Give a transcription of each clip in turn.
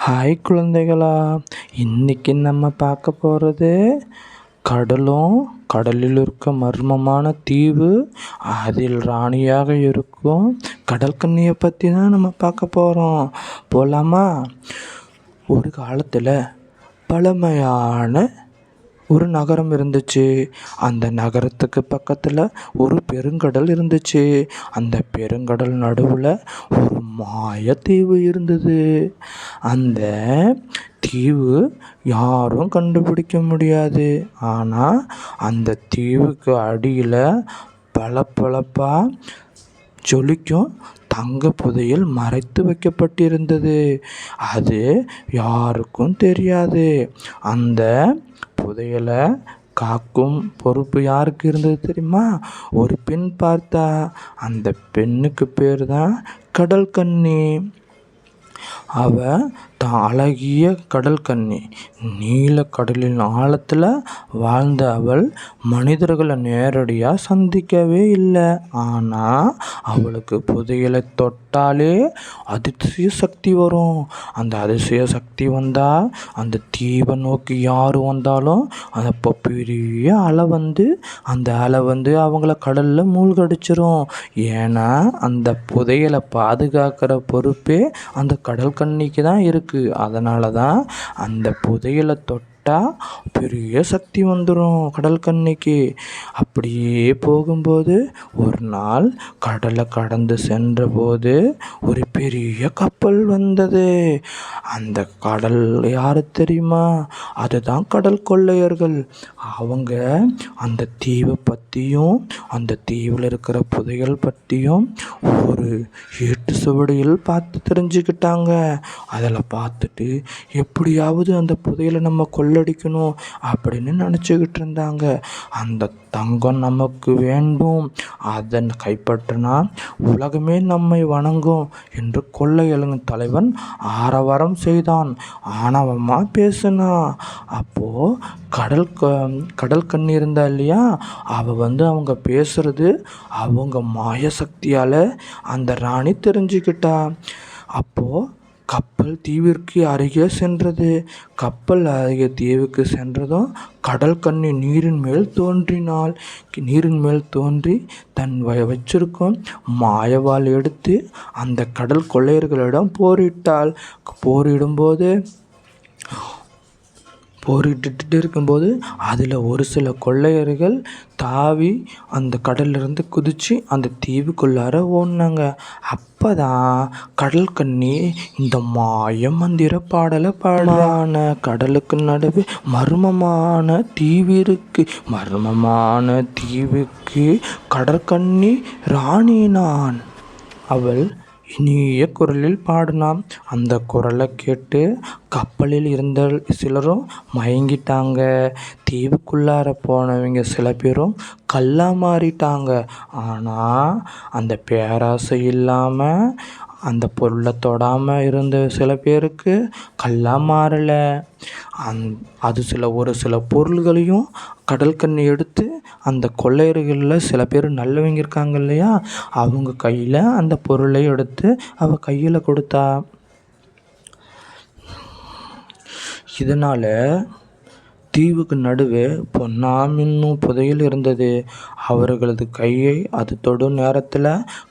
Hi குழந்தைகளா இன்றைக்கி நம்ம பார்க்க போகிறது கடலும் கடலில் இருக்க மர்மமான தீவு அதில் ராணியாக இருக்கும் கடற்கண்ணியை பற்றி தான் நம்ம பார்க்க போகிறோம் போகலாமா ஒரு காலத்தில் பழமையான ஒரு நகரம் இருந்துச்சு. அந்த நகரத்துக்கு பக்கத்தில் ஒரு பெருங்கடல் இருந்துச்சு. அந்த பெருங்கடல் நடுவில் ஒரு மாயத்தீவு இருந்தது. அந்த தீவு யாரும் கண்டுபிடிக்க முடியாது. ஆனால் அந்த தீவுக்கு அடியில் பளபளப்பாக ஜொலிக்கும் தங்க புதையில் மறைத்து வைக்கப்பட்டிருந்தது. அது யாருக்கும் தெரியாது. அந்த புதையலை காக்கும் பொறுப்பு யாருக்கு இருந்தது தெரியுமா? ஒரு பெண் பார்த்தா அந்த பெண்ணுக்கு பேர் தான் கடல் கன்னி அவ அழகிய கடல் கன்னி. நீல கடலின் ஆழத்தில் வாழ்ந்த அவள் மனிதர்களை நேரடியாக சந்திக்கவே இல்லை. ஆனால் அவளுக்கு புதையலை தொட்டாலே அதிசய சக்தி வரும். அந்த அதிசய சக்தி வந்தால் அந்த தீவை நோக்கி யார் வந்தாலும் அந்த பெரிய அலை வந்து அந்த அலை வந்து அவங்கள கடலில் மூழ்கடிச்சிரும். ஏன்னா அந்த புதையலை பாதுகாக்கிற பொறுப்பே அந்த கடல் கன்னிக்கு தான் இருக்குது அதனால தான் அந்த புதையலை தொட்டால் பெரிய சக்தி வந்துடும் கடல் கண்ணிக்கு அப்படியே போகும்போது ஒரு நாள் கடலை கடந்து சென்றபோது ஒரு பெரிய கப்பல் வந்தது. அந்த கடல் யார் தெரியுமா? அதுதான் கடல் கொள்ளையர்கள். அவங்க அந்த தீவை பற்றியும் அந்த தீவில் இருக்கிற புதைகள் பற்றியும் ஒரு எட்டு சுவடியில் பார்த்து தெரிஞ்சுக்கிட்டாங்க. அதில் பார்த்துட்டு எப்படியாவது அந்த புதையலை நம்ம கொள்ளடிக்கணும் அப்படின்னு நினச்சிக்கிட்டு இருந்தாங்க. அந்த தங்கம் நமக்கு வேண்டும். அதை கைப்பற்றினால் உலகமே நம்மை வணங்கும் என்று கொள்ளையலுங்க தலைவன் ஆரவாரம் செய்தான். ஆணவமாக பேசினான் அப்போது கடல் க கடல் கண்ணி இருந்தா இல்லையா? அவள் வந்து அவங்க பேசுகிறது அவங்க மாய சக்தியால் அந்த ராணி தெரிஞ்சுக்கிட்டா. அப்போது கப்பல் தீவிற்கு அருகே சென்றது. கப்பல் அருகே தீவுக்கு சென்றதும் கடல் கண்ணி நீரின் மேல் தோன்றினாள். நீரின் மேல் தோன்றி தன் வச்சிருக்கும் மாயவால் எடுத்து அந்த கடல் கொள்ளையர்களிடம் போரிட்டாள். போரிடும்போது போரிட்டுட்டு இருக்கும்போது அதில் ஒரு சில கொள்ளையர்கள் தாவி அந்த கடல்லிருந்து குதித்து அந்த தீவுக்குள்ளார ஓடினாங்க. அப்போ தான் கடல் கண்ணி இந்த மாய மந்திர பாடலை பாடான கடலுக்கு நடுவே மர்மமான தீவு இருக்கு. மர்மமான தீவுக்கு கடற்கன்னி ராணி நான். அவள் இனிய குரலில் பாடினான். அந்த குரலை கேட்டு கப்பலில் இருந்த சிலரும் மயங்கிட்டாங்க. தீவுக்குள்ளார போனவங்க சில பேரும் கல்லாக மாறிட்டாங்க. ஆனால் அந்த பேராசை இல்லாமல் அந்த பொருளை தொடாமல் இருந்த சில பேருக்கு கல்லாக மாறலை. அந் அது சில ஒரு சில பொருள்களையும் கடல் கண்ணி எடுத்து அந்த கொள்ளையர்களில் சில பேர் நல்லவங்க இருக்காங்க இல்லையா? அவங்க கையில் அந்த பொருளை எடுத்து அவள் கையில் கொடுத்தா. இதனால் தீவுக்கு நடுவே பொன்னாமின்னும் புதையல் இருந்தது. அவர்களது கையை அது தொடும் நேரத்தில்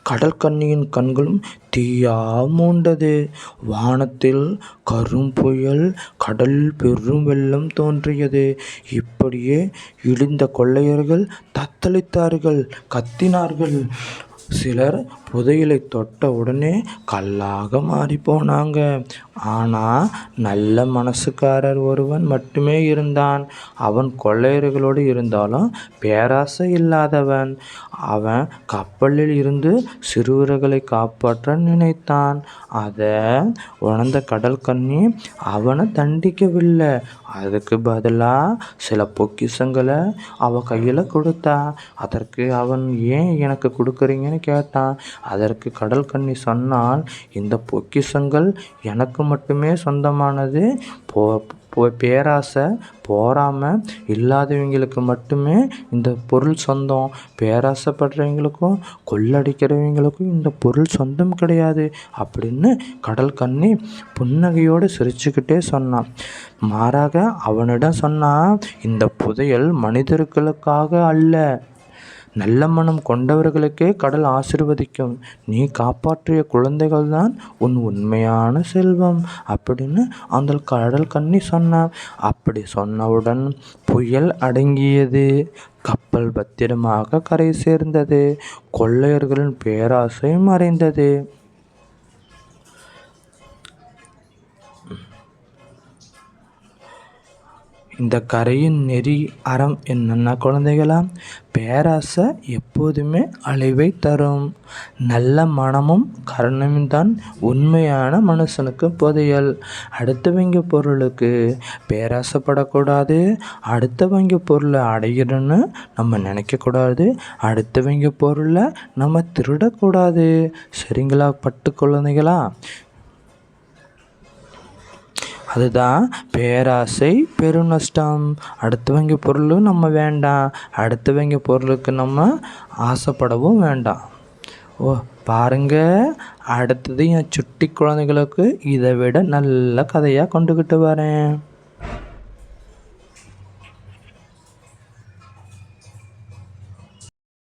கடற்கன்னியின் கண்களும் தீயா மூண்டது. வானத்தில் கரும் புயல் கடல் பெரும் வெள்ளம் தோன்றியது. இப்படியே இடிந்த கொள்ளையர்கள் தத்தளித்தார்கள் கத்தினார்கள். சிலர் புதையலை தொட்ட உடனே கல்லாக மாறி போனாங்க ஆனால் நல்ல மனசுக்காரர் ஒருவன் மட்டுமே இருந்தான். அவன் கொள்ளையர்களோடு இருந்தாலும் பேராசை இல்லாதவன். அவன் கப்பலில் இருந்து சிறுவர்களை காப்பாற்ற நினைத்தான். அதை உணர்ந்த கடல் கண்ணி அவனை தண்டிக்கவில்லை. அதுக்கு பதிலாக சில பொக்கிஷங்களை அவன் கையில் கொடுத்தா. அதற்கு அவன் ஏன் எனக்கு கொடுக்குறீங்கன்னு கேட்டான். அதற்கு கடல்கன்னி சொன்னால் இந்த பொக்கிஷங்கள் எனக்கு மட்டுமே சொந்தமானது. போ பேராசை போறாமை இல்லாதவங்களுக்கு மட்டுமே இந்த பொருள் சொந்தம். பேராசைப்படுறவங்களுக்கும் கொள்ளடிக்கிறவங்களுக்கும் இந்த பொருள் சொந்தம் கிடையாது அப்படின்னு கடல் கண்ணி புன்னகையோடு சிரிச்சுக்கிட்டே சொன்னான். மாறாக அவனிடம் சொன்னான் இந்த புதையல் மனிதர்களுக்காக அல்ல. நல்ல மனம் கொண்டவர்களுக்கே கடல் ஆசிர்வதிக்கும். நீ காப்பாற்றிய குழந்தைகள் தான் உன் உண்மையான செல்வம் அப்படின்னு அந்த கடல் கண்ணி சொன்னான் அப்படி சொன்னவுடன் புயல் அடங்கியது. கப்பல் பத்திரமாக கரை சேர்ந்தது. கொள்ளையர்களின் பேராசை மறைந்தது. இந்த கரையின் நெறி அறம் என்னென்னா குழந்தைகளா பேராசை எப்போதுமே அழிவை தரும். நல்ல மனமும் கருணையும் தான் உண்மையான மனுஷனுக்கு புதையல். அடுத்தவங்க பொருளுக்கு பேராசைப்படக்கூடாது. அடுத்தவங்க பொருளை அடைகிறோன்னு நம்ம நினைக்கக்கூடாது. அடுத்தவங்க பொருளை நம்ம திருடக்கூடாது. சரிங்களா பட்டு குழந்தைகளா? அதுதான் பேராசை பெருநஷ்டம். அடுத்தவங்க பொருளும் நம்ம வேண்டாம். அடுத்தவங்க பொருளுக்கு நம்ம ஆசைப்படவும் வேண்டாம். ஓ பாருங்க. அடுத்தது என் சுட்டி குழந்தைகளுக்கு இதை விட நல்ல கதையாக கொண்டுக்கிட்டு வரேன்.